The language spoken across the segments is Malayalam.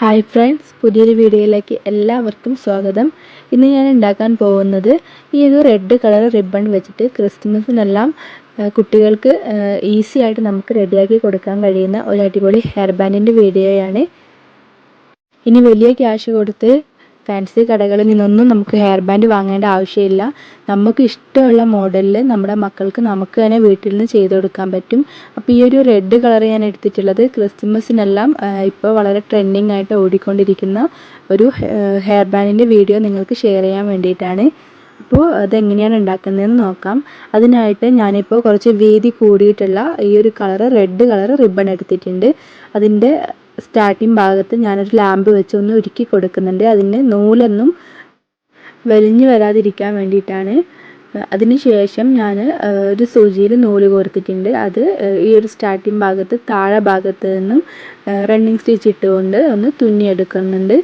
ഹായ് ഫ്രണ്ട്സ് പുതിയൊരു വീഡിയോയിലേക്ക് എല്ലാവർക്കും സ്വാഗതം. ഇന്ന് ഞാൻ ഉണ്ടാക്കാൻ പോകുന്നത് ഈ ഒരു റെഡ് കളർ റിബൺ വെച്ചിട്ട് ക്രിസ്മസിനെല്ലാം കുട്ടികൾക്ക് ഈസി ആയിട്ട് നമുക്ക് റെഡിയാക്കി കൊടുക്കാൻ കഴിയുന്ന ഒരു അടിപൊളി ഹെയർ ബാൻഡിന്റെ വീഡിയോയാണ് ഇനി വലിയ ക്യാഷ് കൊടുത്ത് ഫാൻസി കടകളിൽ നിന്നൊന്നും നമുക്ക് ഹെയർ ബാൻഡ് വാങ്ങേണ്ട ആവശ്യമില്ല. നമുക്ക് ഇഷ്ടമുള്ള മോഡലിൽ നമ്മുടെ മക്കൾക്ക് നമുക്ക് തന്നെ വീട്ടിൽ നിന്ന് ചെയ്ത് കൊടുക്കാൻ പറ്റും. അപ്പോൾ ഈ ഒരു റെഡ് കളർ ഞാൻ എടുത്തിട്ടുള്ളത് ക്രിസ്മസിനെല്ലാം ഇപ്പോൾ വളരെ ട്രെൻഡിങ് ആയിട്ട് ഓടിക്കൊണ്ടിരിക്കുന്ന ഒരു ഹെയർ ബാൻഡിന്റെ വീഡിയോ നിങ്ങൾക്ക് ഷെയർ ചെയ്യാൻ വേണ്ടിയിട്ടാണ്. അപ്പോൾ അതെങ്ങനെയാണ് ഉണ്ടാക്കുന്നതെന്ന് നോക്കാം. അതിനായിട്ട് ഞാനിപ്പോൾ കുറച്ച് വീതി കൂടിയിട്ടുള്ള ഈ ഒരു കളർ റെഡ് കളർ റിബൺ എടുത്തിട്ടുണ്ട്. അതിന്റെ സ്റ്റാർട്ടിങ് ഭാഗത്ത് ഞാനൊരു ലാമ്പ് വെച്ച് ഒന്ന് ഉരുക്കി കൊടുക്കുന്നുണ്ട്. അതിന് നൂലൊന്നും വലിഞ്ഞു വരാതിരിക്കാൻ വേണ്ടിയിട്ടാണ്. അതിനുശേഷം ഞാൻ ഒരു സൂചിയിൽ നൂൽ കോർത്തിട്ടുണ്ട്. അത് ഈ ഒരു സ്റ്റാർട്ടിങ് ഭാഗത്ത് താഴെ ഭാഗത്ത് നിന്നും റണ്ണിങ് സ്റ്റിച്ച് ഇട്ടുകൊണ്ട് ഒന്ന് തുന്നിയെടുക്കുന്നുണ്ട്.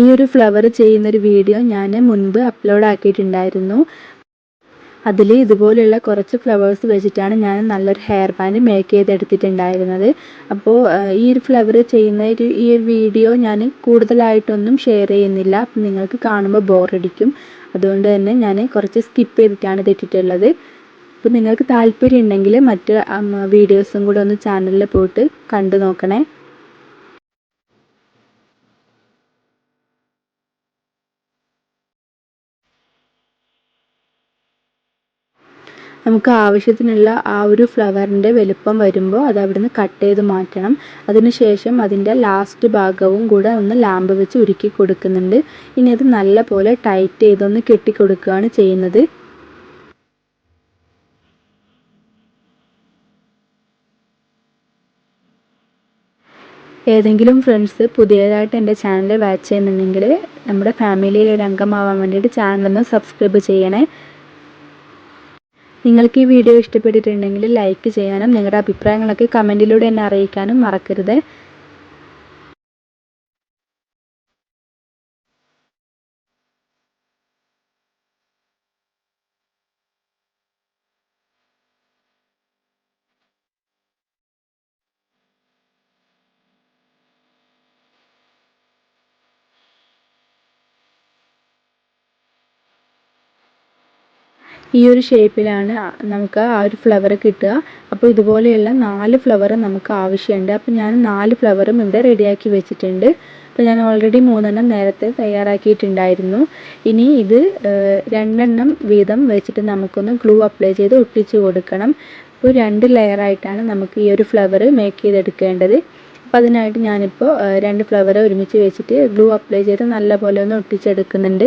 ഈ ഒരു ഫ്ലവർ ചെയ്യുന്നൊരു വീഡിയോ ഞാൻ മുൻപ് അപ്ലോഡ് ആക്കിയിട്ടുണ്ടായിരുന്നു. അതിൽ ഇതുപോലെയുള്ള കുറച്ച് ഫ്ലവേഴ്സ് വെച്ചിട്ടാണ് ഞാൻ നല്ലൊരു ഹെയർ ബാൻഡ് മേക്ക് ചെയ്തെടുത്തിട്ടുണ്ടായിരുന്നത്. അപ്പോൾ ഈ ഒരു ഫ്ലവർ ചെയ്യുന്ന ഒരു ഈ ഒരു വീഡിയോ ഞാൻ കൂടുതലായിട്ടൊന്നും ഷെയർ ചെയ്യുന്നില്ല. അപ്പം നിങ്ങൾക്ക് കാണുമ്പോൾ ബോറടിക്കും അതുകൊണ്ട് തന്നെ ഞാൻ കുറച്ച് സ്കിപ്പ് ചെയ്തിട്ടാണ് ഇതിട്ടിട്ടുള്ളത് അപ്പോൾ നിങ്ങൾക്ക് താല്പര്യം ഉണ്ടെങ്കിൽ മറ്റ് വീഡിയോസും കൂടെ ഒന്ന് ചാനലിൽ പോയിട്ട് കണ്ടു നോക്കണേ. നമുക്ക് ആവശ്യത്തിനുള്ള ആ ഒരു ഫ്ലവറിന്റെ വലുപ്പം വരുമ്പോൾ അത് അവിടുന്ന് കട്ട് ചെയ്ത് മാറ്റണം. അതിനുശേഷം അതിന്റെ ലാസ്റ്റ് ഭാഗവും കൂടെ ഒന്ന് ലാമ്പ് വെച്ച് ഉരുക്കി കൊടുക്കുന്നുണ്ട്. ഇനി അത് നല്ല പോലെ ടൈറ്റ് ചെയ്തൊന്ന് കെട്ടിക്കൊടുക്കുകയാണ് ചെയ്യുന്നത്. ഏതെങ്കിലും ഫ്രണ്ട്സ് പുതിയതായിട്ട് എന്റെ ചാനൽ വാച്ച് ചെയ്യുന്നുണ്ടെങ്കിൽ നമ്മുടെ ഫാമിലിയിലൊരു അംഗമാവാൻ വേണ്ടിയിട്ട് ചാനലൊന്ന് സബ്സ്ക്രൈബ് ചെയ്യണേ. നിങ്ങൾക്ക് ഈ വീഡിയോ ഇഷ്ടപ്പെട്ടിട്ടുണ്ടെങ്കിൽ ലൈക്ക് ചെയ്യാനും നിങ്ങളുടെ അഭിപ്രായങ്ങളൊക്കെ കമന്റിലൂടെ എന്നെ അറിയിക്കാനും മറക്കരുത്. ഈ ഒരു ഷേപ്പിലാണ് നമുക്ക് ആ ഒരു ഫ്ലവർ കിട്ടുക. അപ്പോൾ ഇതുപോലെയുള്ള നാല് ഫ്ലവർ നമുക്ക് ആവശ്യമുണ്ട്. അപ്പോൾ ഞാൻ നാല് ഫ്ലവറും ഇവിടെ റെഡിയാക്കി വെച്ചിട്ടുണ്ട്. അപ്പോൾ ഞാൻ ഓൾറെഡി മൂന്നെണ്ണം നേരത്തെ തയ്യാറാക്കിയിട്ടുണ്ടായിരുന്നു. ഇനി ഇത് രണ്ടെണ്ണം വീതം വെച്ചിട്ട് നമുക്കൊന്ന് ഗ്ലൂ അപ്ലൈ ചെയ്ത് ഒട്ടിച്ച് കൊടുക്കണം. അപ്പോൾ രണ്ട് ലെയറായിട്ടാണ് നമുക്ക് ഈ ഒരു ഫ്ലവർ മേക്ക് ചെയ്തെടുക്കേണ്ടത്. അപ്പോൾ അതിനായിട്ട് ഞാനിപ്പോൾ രണ്ട് ഫ്ലവർ ഒരുമിച്ച് വെച്ചിട്ട് ഗ്ലൂ അപ്ലൈ ചെയ്ത് നല്ലപോലെ ഒന്ന് ഒട്ടിച്ചെടുക്കുന്നുണ്ട്.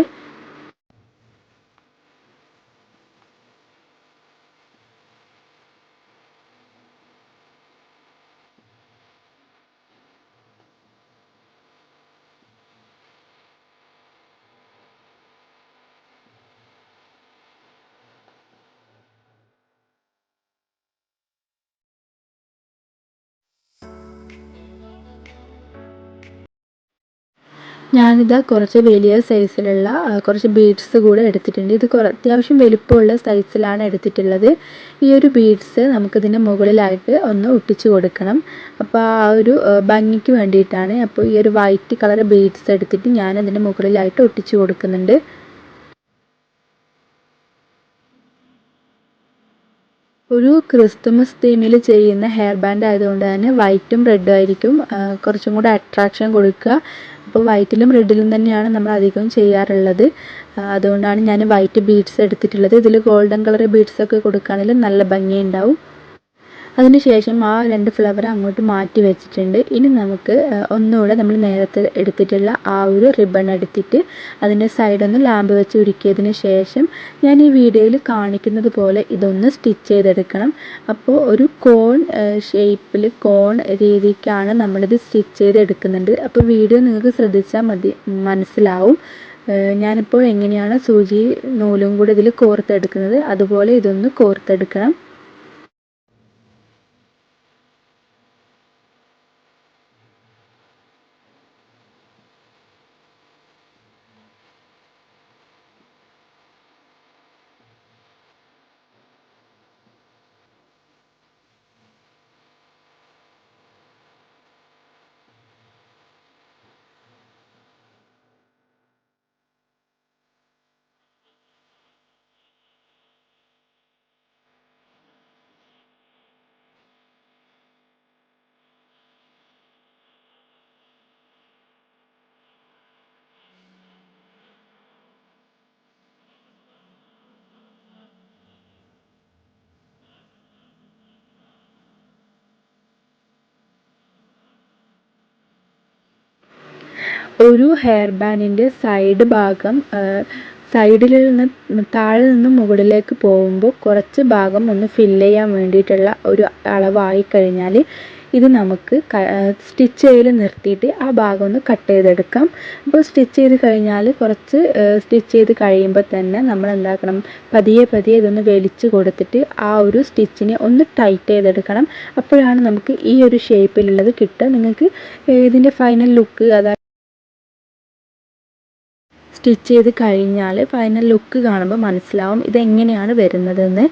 ഞാനിതാ കുറച്ച് വലിയ സൈസിലുള്ള കുറച്ച് ബീഡ്സ് കൂടെ എടുത്തിട്ടുണ്ട്. ഇത് കുറ അത്യാവശ്യം വലിപ്പമുള്ള സൈസിലാണ് എടുത്തിട്ടുള്ളത്. ഈ ഒരു ബീഡ്സ് നമുക്കിതിന്റെ മുകളിലായിട്ട് ഒന്ന് ഒട്ടിച്ച് കൊടുക്കണം. അപ്പോൾ ആ ഒരു ഭംഗിക്ക് വേണ്ടിയിട്ടാണ്. അപ്പോൾ ഈ ഒരു വൈറ്റ് കളർ ബീഡ്സ് എടുത്തിട്ട് ഞാൻ അതിന്റെ മുകളിലായിട്ട് ഒട്ടിച്ച് കൊടുക്കുന്നുണ്ട്. ഒരു ക്രിസ്തുമസ് തീമിൽ ചെയ്യുന്ന ഹെയർ ബാൻഡ് ആയതുകൊണ്ട് തന്നെ വൈറ്റും റെഡും ആയിരിക്കും. കുറച്ചും കൂടെ അട്രാക്ഷൻ കൊടുക്കുക. അപ്പോൾ വൈറ്റിലും റെഡിലും തന്നെയാണ് നമ്മൾ അധികം ചെയ്യാറുള്ളത്. അതുകൊണ്ടാണ് ഞാൻ വൈറ്റ് ബീഡ്സ് എടുത്തിട്ടുള്ളത്. ഇതിൽ ഗോൾഡൻ കളർ ബീഡ്സ് ഒക്കെ കൊടുക്കുകയാണെങ്കിൽ നല്ല ഭംഗിയുണ്ടാവും. അതിനുശേഷം ആ രണ്ട് ഫ്ലവർ അങ്ങോട്ട് മാറ്റി വെച്ചിട്ടുണ്ട്. ഇനി നമുക്ക് ഒന്നുകൂടെ നമ്മൾ നേരത്തെ എടുത്തിട്ടുള്ള ആ ഒരു റിബൺ എടുത്തിട്ട് അതിന്റെ സൈഡൊന്ന് ലാമ്പ് വെച്ച് ഉരുക്കിയതിന് ശേഷം ഞാൻ ഈ വീഡിയോയിൽ കാണിക്കുന്നത് പോലെ ഇതൊന്ന് സ്റ്റിച്ച് ചെയ്തെടുക്കണം. അപ്പോൾ ഒരു കോൺ ഷേപ്പിൽ കോൺ രീതിക്കാണ് നമ്മളിത് സ്റ്റിച്ച് ചെയ്തെടുക്കുന്നുണ്ട് അപ്പോൾ വീഡിയോ നിങ്ങൾക്ക് ശ്രദ്ധിച്ചാൽ മതി മനസ്സിലാവും. ഞാനിപ്പോൾ എങ്ങനെയാണ് സൂചി നൂലും കൂടി ഇതിൽ കോർത്തെടുക്കുന്നത് അതുപോലെ ഇതൊന്ന് കോർത്തെടുക്കണം. ഒരു ഹെയർ ബാൻഡിന്റെ സൈഡ് ഭാഗം സൈഡിൽ നിന്ന് താഴെ നിന്ന് മുകളിലേക്ക് പോകുമ്പോൾ കുറച്ച് ഭാഗം ഒന്ന് ഫിൽ ചെയ്യാൻ വേണ്ടിയിട്ടുള്ള ഒരു അളവായി കഴിഞ്ഞാൽ ഇത് നമുക്ക് സ്റ്റിച്ച് ചെയ്യൽ നിർത്തിയിട്ട് ആ ഭാഗം ഒന്ന് കട്ട് ചെയ്തെടുക്കാം. അപ്പോൾ സ്റ്റിച്ച് ചെയ്ത് കഴിഞ്ഞാൽ കുറച്ച് സ്റ്റിച്ച് ചെയ്ത് കഴിയുമ്പോൾ തന്നെ നമ്മൾ എന്താക്കണം പതിയെ പതിയെ ഇതൊന്ന് വലിച്ച് കൊടുത്തിട്ട് ആ ഒരു സ്റ്റിച്ചിനെ ഒന്ന് ടൈറ്റ് ചെയ്തെടുക്കണം. അപ്പോഴാണ് നമുക്ക് ഈ ഒരു ഷേപ്പിലുള്ളത് കിട്ടുക. നിങ്ങൾക്ക് ഇതിന്റെ ഫൈനൽ ലുക്ക് അതായത് സ്റ്റിച്ച് ചെയ്ത് കഴിഞ്ഞാൽ ഫൈനൽ ലുക്ക് കാണുമ്പോൾ മനസ്സിലാവും ഇതെങ്ങനെയാണ് വരുന്നതെന്ന്.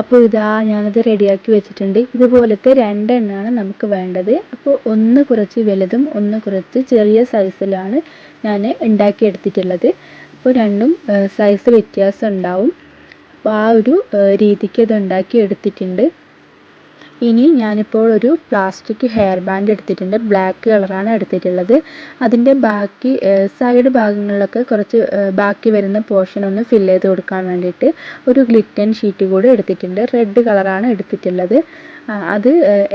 അപ്പോൾ ഇതാ ഞാനത് റെഡിയാക്കി വെച്ചിട്ടുണ്ട്. ഇതുപോലത്തെ രണ്ടെണ്ണമാണ് നമുക്ക് വേണ്ടത്. അപ്പോൾ ഒന്ന് കുറച്ച് വലുതും ഒന്ന് കുറച്ച് ചെറിയ സൈസിലാണ് ഞാൻ ഉണ്ടാക്കിയെടുത്തിട്ടുള്ളത് അപ്പോൾ രണ്ടും സൈസ് വ്യത്യാസം ഉണ്ടാവും. അപ്പോൾ ആ ഒരു രീതിക്ക് ഇത് ഉണ്ടാക്കി എടുത്തിട്ടുണ്ട്. ഇനി ഞാനിപ്പോൾ ഒരു പ്ലാസ്റ്റിക് ഹെയർ ബാൻഡ് എടുത്തിട്ടുണ്ട്. ബ്ലാക്ക് കളറാണ് എടുത്തിട്ടുള്ളത്. അതിന്റെ ബാക്കി സൈഡ് ഭാഗങ്ങളിലൊക്കെ കുറച്ച് ബാക്കി വരുന്ന പോർഷൻ ഒന്ന് ഫിൽ ചെയ്ത് കൊടുക്കാൻ വേണ്ടിയിട്ട് ഒരു ഗ്ലിറ്റൻ ഷീറ്റ് കൂടി എടുത്തിട്ടുണ്ട്. റെഡ് കളറാണ് എടുത്തിട്ടുള്ളത്. അത്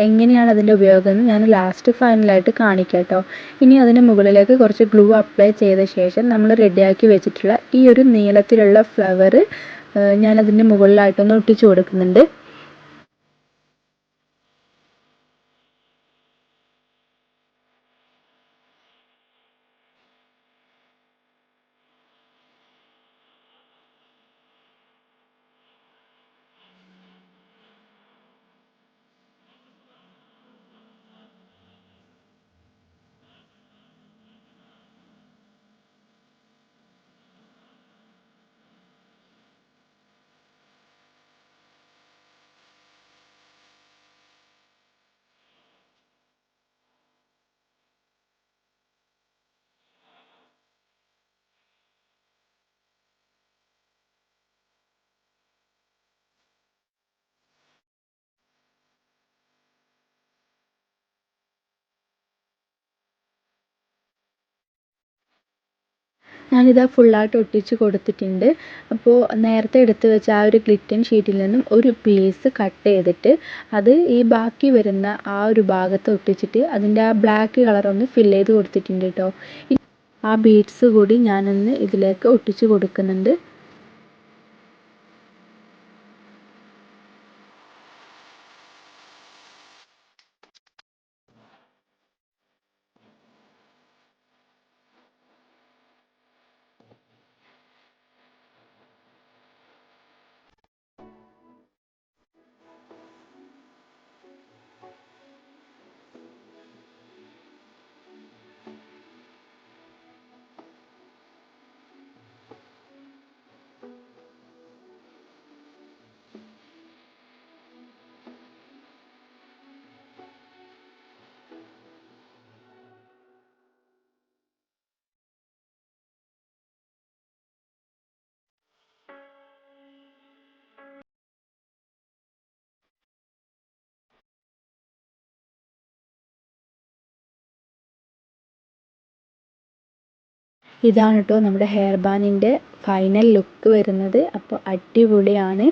എങ്ങനെയാണ് അതിന്റെ ഉപയോഗം എന്ന് ഞാൻ ലാസ്റ്റ് ഫൈനലായിട്ട് കാണിക്കാം കേട്ടോ ഇനി അതിന് മുകളിലേക്ക് കുറച്ച് ഗ്ലൂ അപ്ലൈ ചെയ്ത ശേഷം നമ്മൾ റെഡിയാക്കി വെച്ചിട്ടുള്ള ഈ ഒരു നീളത്തിലുള്ള ഫ്ലവർ ഞാൻ അതിന്റെ മുകളിലായിട്ടൊന്ന് ഒട്ടിച്ചു കൊടുക്കുന്നുണ്ട്. ഞാനിതാ ഫുള്ളായിട്ട് ഒട്ടിച്ച് കൊടുത്തിട്ടുണ്ട്. അപ്പോൾ നേരത്തെ എടുത്ത് വെച്ച ആ ഒരു ഗ്ലിറ്റൻ ഷീറ്റിൽ നിന്നും ഒരു പീസ് കട്ട് ചെയ്തിട്ട് അത് ഈ ബാക്കി വരുന്ന ആ ഒരു ഭാഗത്ത് ഒട്ടിച്ചിട്ട് അതിന്റെ ആ ബ്ലാക്ക് കളർ ഒന്ന് ഫില്ല് ചെയ്ത് കൊടുത്തിട്ടുണ്ട് കേട്ടോ ആ ബീഡ്സ് കൂടി ഞാനൊന്ന് ഇതിലേക്ക് ഒട്ടിച്ച് കൊടുക്കുന്നുണ്ട്. ഇതാണ് കേട്ടോ നമ്മുടെ ഹെയർ ബാൻഡിന്റെ ഫൈനൽ ലുക്ക് വരുന്നത്. അപ്പോൾ അടിപൊളിയാണ്.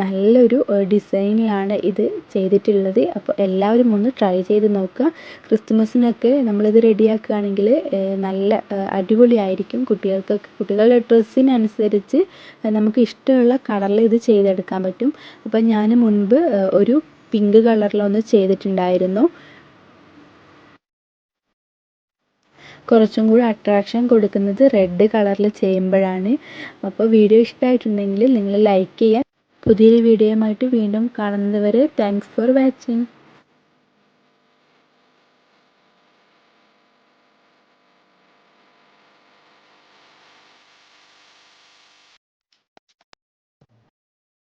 നല്ലൊരു ഡിസൈനിലാണ് ഇത് ചെയ്തിട്ടുള്ളത്. അപ്പോൾ എല്ലാവരും ഒന്ന് ട്രൈ ചെയ്ത് നോക്കുക. ക്രിസ്മസിനൊക്കെ നമ്മളിത് റെഡിയാക്കുകയാണെങ്കിൽ നല്ല അടിപൊളിയായിരിക്കും കുട്ടികൾക്കൊക്കെ. കുട്ടികളുടെ ഡ്രസ്സിനനുസരിച്ച് നമുക്ക് ഇഷ്ടമുള്ള കളറിൽ ഇത് ചെയ്തെടുക്കാൻ പറ്റും. അപ്പോൾ ഞാൻ മുൻപ് ഒരു പിങ്ക് കളറിലൊന്ന് ചെയ്തിട്ടുണ്ടായിരുന്നു. കുറച്ചും കൂടി അട്രാക്ഷൻ കൊടുക്കുന്നത് റെഡ് കളറിൽ ചെയ്യുമ്പോഴാണ്. അപ്പോൾ വീഡിയോ ഇഷ്ടമായിട്ടുണ്ടെങ്കിൽ നിങ്ങൾ ലൈക്ക് ചെയ്യുക പുതിയൊരു വീഡിയോയുമായിട്ട് വീണ്ടും കാണുന്നത് വരെ താങ്ക്സ് ഫോർ വാച്ചിങ്